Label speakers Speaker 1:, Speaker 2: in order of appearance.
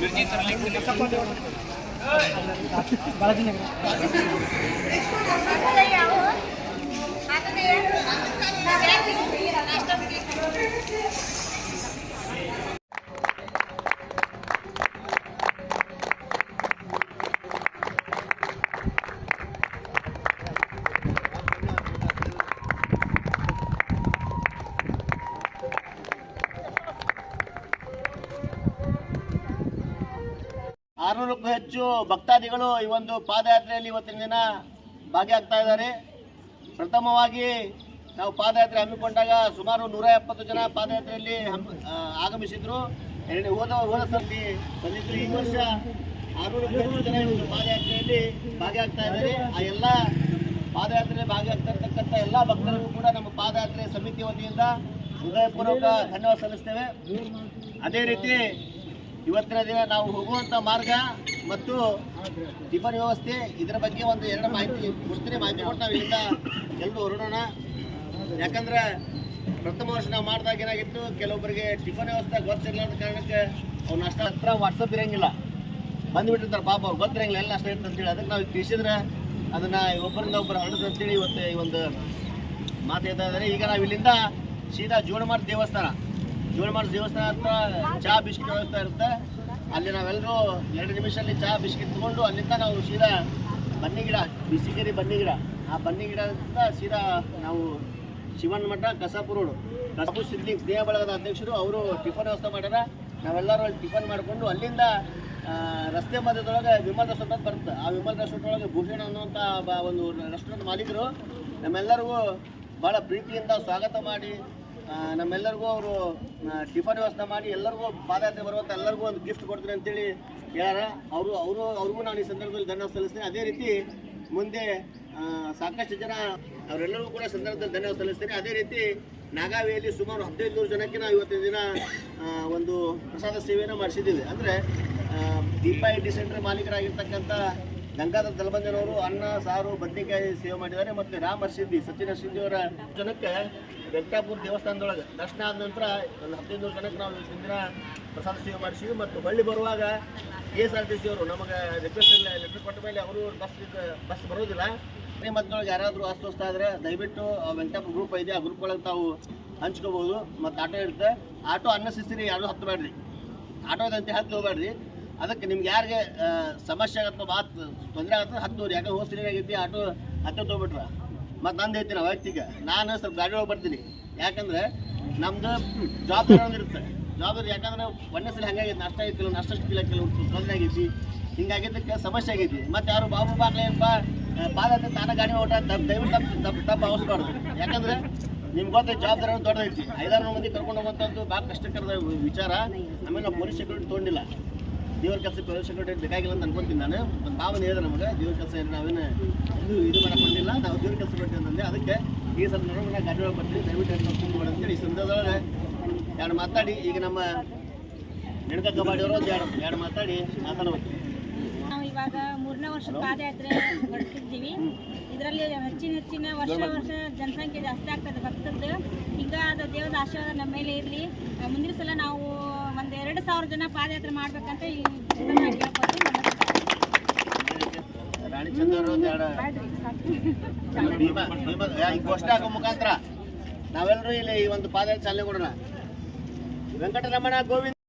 Speaker 1: मिर्ची बालाजी नगर
Speaker 2: ಆರುನೂರಕ್ಕೂ ಹೆಚ್ಚು ಭಕ್ತಾದಿಗಳು ಈ ಒಂದು ಪಾದಯಾತ್ರೆಯಲ್ಲಿ ಇವತ್ತಿನ ದಿನ ಭಾಗಿಯಾಗ್ತಾ ಇದ್ದಾರೆ. ಪ್ರಥಮವಾಗಿ ನಾವು ಪಾದಯಾತ್ರೆ ಹಮ್ಮಿಕೊಂಡಾಗ ಸುಮಾರು ನೂರ ಎಪ್ಪತ್ತು ಜನ ಪಾದಯಾತ್ರೆಯಲ್ಲಿ ಆಗಮಿಸಿದ್ರು. ಎರಡು, ಹೋದ ಹೋದ ಸರ್ತಿ ಬಂದಿದ್ರು. ಈ ವರ್ಷ ಆರುನೂರಕ್ಕೂ ಹೆಚ್ಚು ಜನ ಒಂದು ಪಾದಯಾತ್ರೆಯಲ್ಲಿ ಭಾಗಿಯಾಗ್ತಾ ಇದ್ದಾರೆ. ಆ ಎಲ್ಲ ಪಾದಯಾತ್ರೆಯಲ್ಲಿ ಭಾಗಿಯಾಗ್ತಾ ಇರ್ತಕ್ಕಂಥ ಎಲ್ಲ ಭಕ್ತರಿಗೂ ಕೂಡ ನಮ್ಮ ಪಾದಯಾತ್ರೆ ಸಮಿತಿ ವತಿಯಿಂದ ಹೃದಯಪೂರ್ವಕ ಧನ್ಯವಾದ ಸಲ್ಲಿಸ್ತೇವೆ. ಅದೇ ರೀತಿ ಇವತ್ತಿನ ದಿನ ನಾವು ಹೋಗುವಂಥ ಮಾರ್ಗ ಮತ್ತು ಟಿಫನ್ ವ್ಯವಸ್ಥೆ, ಇದರ ಬಗ್ಗೆ ಒಂದು ಎರಡು ಮಾಹಿತಿ ಕೊಡ್ತೀನಿ. ಮಾಹಿತಿ ಕೊಟ್ಟು ನಾವು ಇಲ್ಲಿಂದ ಎಲ್ಲರೂ ಹೊರಡೋಣ. ಯಾಕಂದ್ರೆ ಪ್ರಥಮ ವರ್ಷ ನಾವು ಮಾಡಿದಾಗ ಏನಾಗಿತ್ತು, ಕೆಲವೊಬ್ಬರಿಗೆ ಟಿಫನ್ ವ್ಯವಸ್ಥೆ ಗೊತ್ತಿರಲಿಲ್ಲ ಅಂತ ಕಾರಣಕ್ಕೆ ಅವ್ನು ಅಷ್ಟ ಹತ್ರ ವಾಟ್ಸಪ್ ಇರಂಗಿಲ್ಲ. ಬಂದುಬಿಟ್ಟಿರ್ತಾರೆ ಪಾಪ, ಅವ್ರು ಗೊತ್ತಿರಂಗಿಲ್ಲ, ಎಲ್ಲ ಅಷ್ಟ ಇರ್ತಂತ ಅಂತೇಳಿ. ಅದಕ್ಕೆ ನಾವು ತಿಳಿಸಿದ್ರೆ ಅದನ್ನ ಒಬ್ಬರಿಂದ ಒಬ್ಬರು ಹರಡುದು ಅಂತೇಳಿ ಇವತ್ತು ಈ ಒಂದು ಮಾತು ಹೇಳ್ತಾ ಇದ್ದಾರೆ. ಈಗ ನಾವು ಇಲ್ಲಿಂದ ಸೀದಾ ಜೋಡಮಾರ್ ದೇವಸ್ಥಾನ. ಜೋಳಮಾರ್ ದೇವಸ್ಥಾನ ಹತ್ರ ಚಹಾ ಬಿಸ್ಕಿಟ್ ವ್ಯವಸ್ಥೆ ಇರುತ್ತೆ. ಅಲ್ಲಿ ನಾವೆಲ್ಲರೂ ಎರಡು ನಿಮಿಷದಲ್ಲಿ ಚಹಾ ಬಿಸ್ಕಿಟ್ ತಗೊಂಡು ಅಲ್ಲಿಂದ ನಾವು ಸೀದಾ ಬನ್ನಿ ಗಿಡ, ಬಿಸಿಗಿರಿ ಬನ್ನಿ ಗಿಡ. ಆ ಬನ್ನಿ ಗಿಡದಿಂದ ಸೀದಾ ನಾವು ಶಿವನ್ ಮಠ ಕಸಾಪುರ ರೋಡು. ಕಸಾಪುರ ಸಿದ್ಲಿಂಗ್ ಸ್ನೇಹ ಬಳಗದ ಅಧ್ಯಕ್ಷರು, ಅವರು ಟಿಫನ್ ವ್ಯವಸ್ಥೆ ಮಾಡ್ಯಾರ. ನಾವೆಲ್ಲರೂ ಅಲ್ಲಿ ಟಿಫನ್ ಮಾಡಿಕೊಂಡು ಅಲ್ಲಿಂದ ರಸ್ತೆ ಮಧ್ಯದೊಳಗೆ ವಿಮಲ್ ರೆಸ್ಟೋರೆಂಟ್ ಅಂತ ಬರುತ್ತೆ. ಆ ವಿಮಲ್ ರೆಸ್ಟೋರೆಂಟ್ ಒಳಗೆ ಭೂಷಣ ಅನ್ನುವಂಥ ಒಂದು ರೆಸ್ಟೋರೆಂಟ್ ಮಾಲೀಕರು. ನಮ್ಮೆಲ್ಲರಿಗೂ ಭಾಳ ಪ್ರೀತಿಯಿಂದ ಸ್ವಾಗತ ಮಾಡಿ ನಮ್ಮೆಲ್ಲರಿಗೂ ಅವರು ಟಿಫನ್ ವ್ಯವಸ್ಥೆ ಮಾಡಿ ಎಲ್ಲರಿಗೂ ಪಾದಯಾತ್ರೆ ಬರುವಂಥ ಎಲ್ಲರಿಗೂ ಒಂದು ಗಿಫ್ಟ್ ಕೊಡ್ತೀನಿ ಅಂತೇಳಿ ಹೇಳ್ಯಾರ. ಅವರು ಅವರು, ಅವ್ರಿಗೂ ನಾನು ಈ ಸಂದರ್ಭದಲ್ಲಿ ಧನ್ಯವಾದ ಸಲ್ಲಿಸ್ತೀನಿ. ಅದೇ ರೀತಿ ಮುಂದೆ ಸಾಕಷ್ಟು ಜನ ಅವರೆಲ್ಲರಿಗೂ ಕೂಡ ಸಂದರ್ಭದಲ್ಲಿ ಧನ್ಯವಾದ ಸಲ್ಲಿಸ್ತೀನಿ. ಅದೇ ರೀತಿ ನಾಗಾವಿಯಲ್ಲಿ ಸುಮಾರು ಹದಿನೈದು ನೂರು ಜನಕ್ಕೆ ನಾವು ಇವತ್ತಿನ ದಿನ ಒಂದು ಪ್ರಸಾದ ಸೇವೆಯನ್ನು ಮಾಡಿಸಿದ್ದೀವಿ. ಅಂದರೆ ದೀಪ ಡಿ ಸೆಂಟರ್ ಮಾಲೀಕರಾಗಿರ್ತಕ್ಕಂಥ ಗಂಗಾಧರ ತಲಬಂಜನವರು ಅನ್ನ, ಸಾರು, ಬದ್ನಿಕಾಯಿ ಸೇವೆ ಮಾಡಿದ್ದಾರೆ. ಮತ್ತು ರಾಮ ಹರ್ಷಿದ್ದಿ ಸಚಿನ್ ಹರ್ಷಿದ್ದಿ ಅವರ ಜನಕ್ಕೆ ವೆಂಕಟಾಪುರ ದೇವಸ್ಥಾನದೊಳಗೆ ದರ್ಶನ ಆದ ನಂತರ ಒಂದು ಹದಿನೈದು ಜನಕ್ಕೆ ನಾವು ಇವತ್ತಿನ ಪ್ರಸಾದ ಸೇವೆ ಮಾಡಿಸಿದ್ವಿ. ಮತ್ತು ಬಳ್ಳಿ ಬರುವಾಗ K S R T C ಅವರು ನಮಗೆ ರಿಕ್ವೆಸ್ಟ್ ಲೆಟರ್ ಕೊಟ್ಟ ಮೇಲೆ ಅವರು ಬಸ್ ಬಸ್ ಬರೋದಿಲ್ಲ. ಮನೆ ಮತ್ತೊಳಗೆ ಯಾರಾದರೂ ಅಸ್ವಸ್ಥ ಆದರೆ ದಯವಿಟ್ಟು ವೆಂಕಟಾಪುರ ಗ್ರೂಪ್ ಇದೆ ಆ ಗ್ರೂಪ್ ಒಳಗೆ ತಾವು ಹಂಚ್ಕೋಬೋದು. ಮತ್ತು ಆಟೋ ಇರುತ್ತೆ. ಆಟೋ ಅನ್ನಿಸ್ತೀರಿ ಯಾರು ಹತ್ತಬೇಡ್ರಿ ಆಟೋದಂತೆ ಹತ್ತು ಹೋಗ್ಬೇಡ್ರಿ ಅದಕ್ಕೆ ನಿಮ್ಗೆ ಯಾರಿಗೆ ಸಮಸ್ಯೆ ಆಗತ್ತೋ ಮಾತು ತೊಂದರೆ ಆಗತ್ತೋ ಹತ್ತೂರು ಯಾಕಂದ್ರೆ ಹೋಸ್ತಿರಿ ಆಗೈತಿ ಆಟೋ ಹತ್ತಿರ ತೊಗೊಬಿಟ್ರ. ಮತ್ತು ನಂದು ಐತಿ ನಾವು ವೈಯಕ್ತಿಕ ನಾನು ಸ್ವಲ್ಪ ಗಾಡಿ ಒಳಗೆ ಬರ್ತೀನಿ. ಯಾಕಂದ್ರೆ ನಮ್ದು ಜವಾಬ್ದಾರಿ ಒಂದಿರುತ್ತೆ ಜವಾಬ್ದಾರಿ ಯಾಕಂದ್ರೆ ಒಂದೇ ಸಲ ಹಂಗಾಗೈತಿ ನಷ್ಟ ಆಗಿತ್ತು ನಷ್ಟ ಕೆಲವು ತೊಂದರೆ ಆಗೈತಿ ಹಿಂಗಾಗಿದ್ದಕ್ಕೆ ಸಮಸ್ಯೆ ಆಗೈತಿ ಮತ್ತು ಯಾರು ಬಾಬು ಬಾಗ್ಲೆ ಬಾ ಪಾದತ್ತೆ ತಾನ ಗಾಡಿ ಓಟ ತಪ್ಪು, ದಯವಿಟ್ಟು ತಪ್ಪು ತಪ್ಪು ತಪ್ಪು ಅವಸ್ಬಾರ್ದು ಯಾಕಂದ್ರೆ ನಿಮ್ಗೆ ಗೊತ್ತೈತಿ ಜವಾಬ್ದಾರಿ ದೊಡ್ಡದೈತಿ ಐದಾರು ಮಂದಿ ಕರ್ಕೊಂಡು ಹೋಗುವಂಥದ್ದು ಭಾಳ ಕಷ್ಟಕರದ ವಿಚಾರ. ಆಮೇಲೆ ನಾವು ಪೊಲೀಸ್ ಸೆಕ್ಯೂರಿಟಿ ತೊಗೊಂಡಿಲ್ಲ. ದೇವ್ರ ಕೆಲಸ ಸೆಕ್ಯೂರಿಟಿ ಬೇಕಾಗಿಲ್ಲ ಅಂತ ಅನ್ಕೊಂತೀನಿ ನಾನು. ಒಂದು ಭಾವನೆ ಹೇಳಿದೆ ನಮಗೆ. ದೇವ್ರ ಕೆಲಸ ಏನು ನಾವೇನು ಇದು ಇದು ಮಾಡಕ್ಕೆ ಬಂದಿಲ್ಲ ನಾವು ದೇವ್ರ ಕೆಲಸ ಕೊಡ್ತೀವಿ ಅಂತಂದೆ ಅದಕ್ಕೆ ಈ ಸಲ ನೋಡೋಣ ನಾ ಗಾಡಿ ಒಳಗೆ ಬರ್ತೀನಿ ದಯವಿಟ್ಟು ಬಿಡು ಅಂತೇಳಿ ಈ ಸಂದರ್ಭದೊಳಗೆ ಎರಡು ಮಾತಾಡಿ ಈಗ ನಮ್ಮ ನೆಣಕ ಕಬಾಡಿಯವರು ಒಂದು ಎರಡು ಎರಡು ಮಾತಾಡಿ ಮಾತಾಡಬೇಕು.
Speaker 3: ನಾವು ಇವಾಗ ಮೂರನೇ ವರ್ಷದ ಪಾದಯಾತ್ರೆ ಹೊರಟಿದ್ದೀವಿ ಇದರಲ್ಲಿ ಹೆಚ್ಚಿನ ಹೆಚ್ಚಿನ ವರ್ಷ ವರ್ಷ ಜನಸಂಖ್ಯೆ ಜಾಸ್ತಿ ಆಗ್ತದೆ ಭಕ್ತದ್ದು ಈಗ ಅದು ದೇವರ ಆಶೀರ್ವಾದ ನಮ್ಮ ಮೇಲೆ ಇರಲಿ. ಮುಂದಿನ ಸಲ ನಾವು ಒಂದು ಎರಡು ಸಾವಿರ ಜನ ಪಾದಯಾತ್ರೆ ಮಾಡ್ಬೇಕಂತ
Speaker 2: ಈ ಘೋಷಣೆ ಆಗೋ ಮುಖಾಂತರ ನಾವೆಲ್ಲರೂ ಇಲ್ಲಿ ಈ ಒಂದು ಪಾದಯಾತ್ರೆ ಚಾಲನೆ ಕೊಡೋಣ ವೆಂಕಟರಮಣ ಗೋವಿಂದ